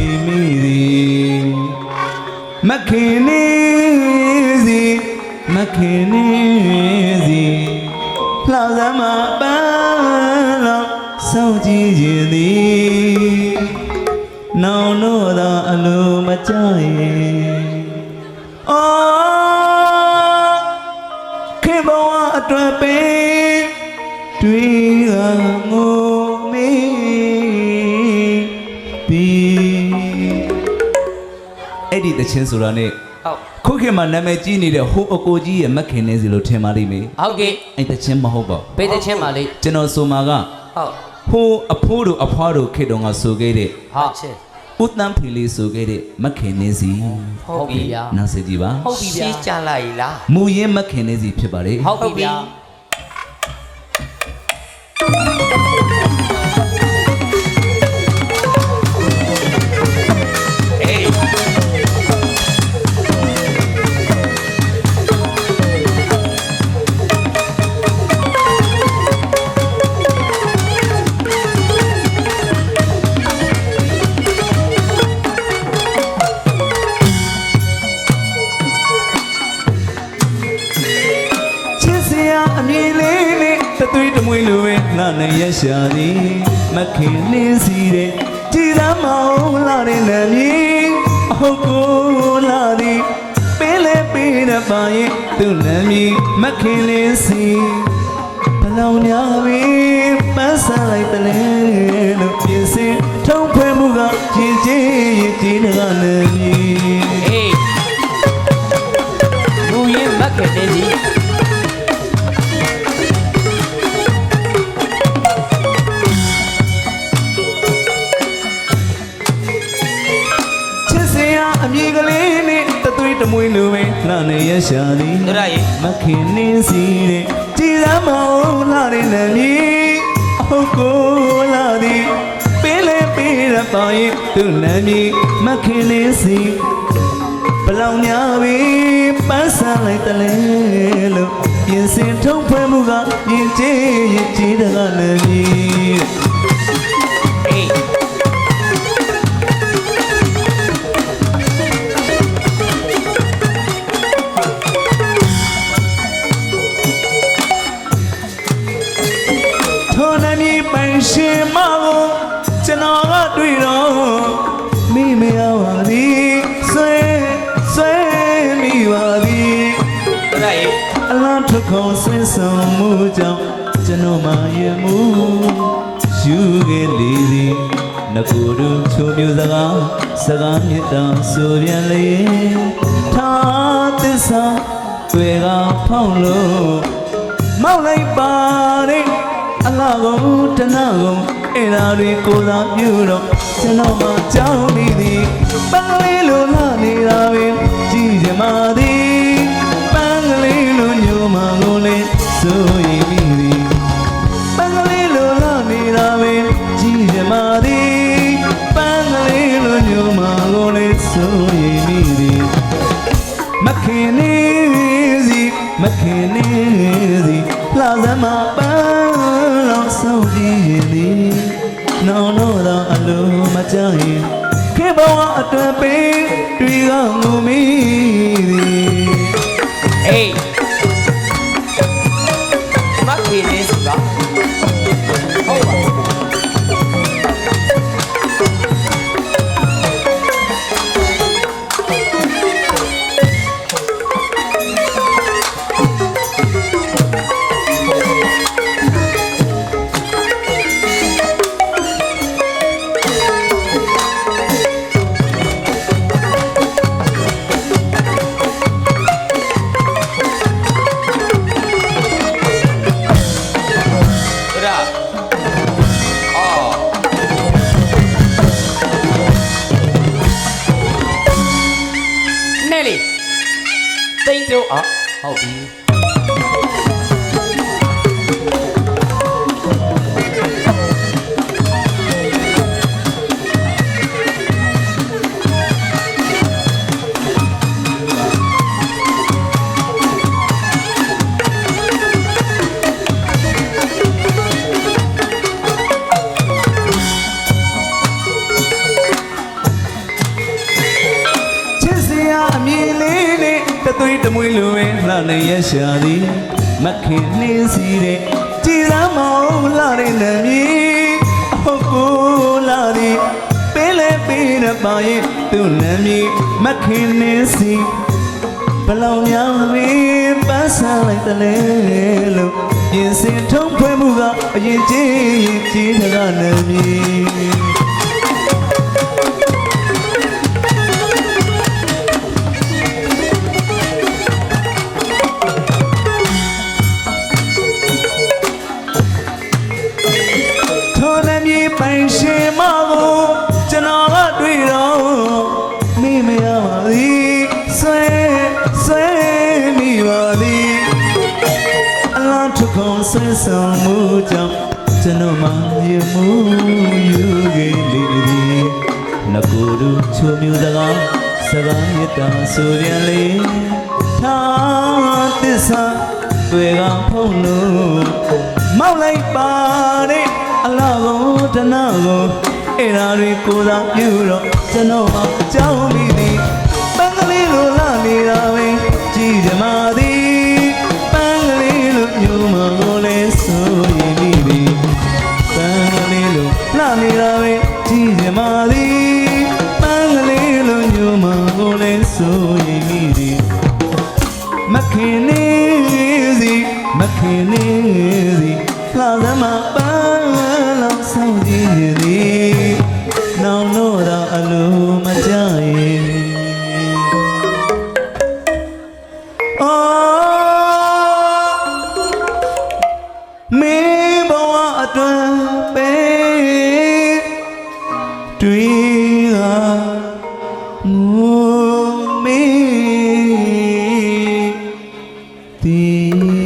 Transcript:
ရင်မိသည်မခင်နေစီမခင်နေစီလှောက်စမ်းမပန်းလောစောင့်ကြည့်ခြင်းသည်နောင်တော့သာအလိုမကြရင်အော်ခေဘဝအတွက်ပင်တွေ့ကငို အဲ့ဒီတချင်းဆိုတာ ਨੇ ဟုတ်ခုခေတ်မှာနာမည်ကြီးနေတဲ့ဟိုအကိုကြီးရဲ့မက်ခင်နေစီလို့ထင်ပါလိမ့်မယ်ဟုတ်ကဲ့အဲ့တချင်းမဟုတ်ပါဘူးဘေးတချင်းပါလေကျွန်တော်ဆိုမှာကဟုတ်ဟိုအဖိုးတို့အဖွားတို့ခေတ်တုန်းကဆိုခဲ့တဲ့ဟာချစ်ဦးတန်းဖီလေးဆိုခဲ့တဲ့မက်ခင်နေစီဟုတ်ပြီဗျာနောက်စေကြည့်ပါဟုတ်ပြီဗျာရှင်းကြလိုက်လားမူရင်းမက်ခင်နေစီဖြစ်ပါတယ်ဟုတ်ပြီဗျာ လိုပဲလှနဲ့ရရှာသည်မက်ခင်နေစီတဲ့ကြည်သမောင်းလာတဲ့နာမည်အဟုတ်ကိုလာသည်ပေးလေပေးတဲ့ပါရင်သူ့နာမည်မက်ခင်လေးစီဘလောင်ညာပင်ပန်းစားလိုက်တလဲလို့ပြင်စင်ထုံးဖွဲ့မှုကရင်ကျေးရင်ကျေးနကလည်းမြည် ရရှာသည်တို့ရရဲ့မခင်နေစီတဲ့ကြည်စမ်းမောင်းလှတဲ့နမည်အဟုတ်ကိုလာသည်ပေးလေပေးရပါရင်သူ့နမည်မခင်နေစီဘလောင်ညာပင်ပန်းစားလိုက်တလဲလို့ပြင်စင်ထုံးဖွဲ့မှုကရင်ကျေးရင်ကျေးတကလည်းမြည် ရှင်မကိုကျွန်တော်ကတွေ့တော့မိမရပါသည်ဆွဲဆွဲမိပါသည်တို့ရရဲ့အလားထုတ်ခေါ်ဆွဲဆောင်မှုကြောင့်ကျွန်တော်မှရမှုယူခဲ့လေသည်နကူတို့ချိုးမျိုးစကားစကားမြတ်တာဆိုပြန်လေသာသစ္စာတွေကဖောင်းလို့မောက်လိုက်ပါတဲ့အလား ကုန်တနာကုန်အဲ့ဒါတွေကိုယ်သာပြုတော့ကျွန်တော်မှကြောင်းနေသည်ပန်းလေးလိုလာနေတာပဲကြည်ကြမာသည်ပန်းကလေးလိုညိုမှကိုလည်းဆိုရင်မိသည်ပန်းကလေးလိုလာနေတာပဲကြည်ကြမာသည်ပန်းကလေးလိုညိုမှကိုလည်းဆိုရင်မိသည်မခင်နေစီမခင် တွေ့ကငုံ သိမ့်တို့အော် သွေးတမွေးလိုပဲလှနေရရှာသည်မခင်နှင်းစီတဲ့ကြည်စမ်းမောင်လှတဲ့နမည်ဟုတ်ကိုလာသည်ပေးလဲပေးရပါရဲ့သူ့နမည်မခင်နှင်းစီဘလောင်များဝေးပန်းစားလိုက်တယ်လေလို့ပြင်စင်ထုံးဖွဲ့မှုကအရင်ကြီးကြီးတကနမည် ပိုင်ရှင်မကိုကျွန်တော်ကတွေ့တော့မိမရပါသည်ဆွဲဆွဲမိပါသည်အလားထုခုံဆွဲဆောင်မှုကြောင့်ကျွန်တော်မှရမှုယူခဲ့လေသည်နကူရူချိုမျိုးစကားစကားမြတ်တာဆိုပြန်လေသာသစ္စာတွေကဖုံးလို့မောက်လိုက်ပါတဲ့အလားကို တနာကိုအဲ့ဓာတွေကိုသာပြုတော့ကျွန်တော်မှကြောင်းမိသည်ပန်းကလေးလိုလာနေတာပဲကြည်ကြမာသည်ပန်းကလေးလိုညူမကိုလည်းဆိုရင်မိသည်ပန်းကလေးလိုလာနေတာပဲကြည်ကြမာသည်ပန်းကလေးလိုညူမကိုလည်းဆိုရင်မိသည်မခင်နေစီမခင်နေစီလာသမပန်းလောက် ဆိုင်ကြည့်ရသည်နောင်လို့တော့အလိုမကြရဲ့အော်မင်းဘဝအတွင်းပဲတွေ့ရငိုမင်းဒီ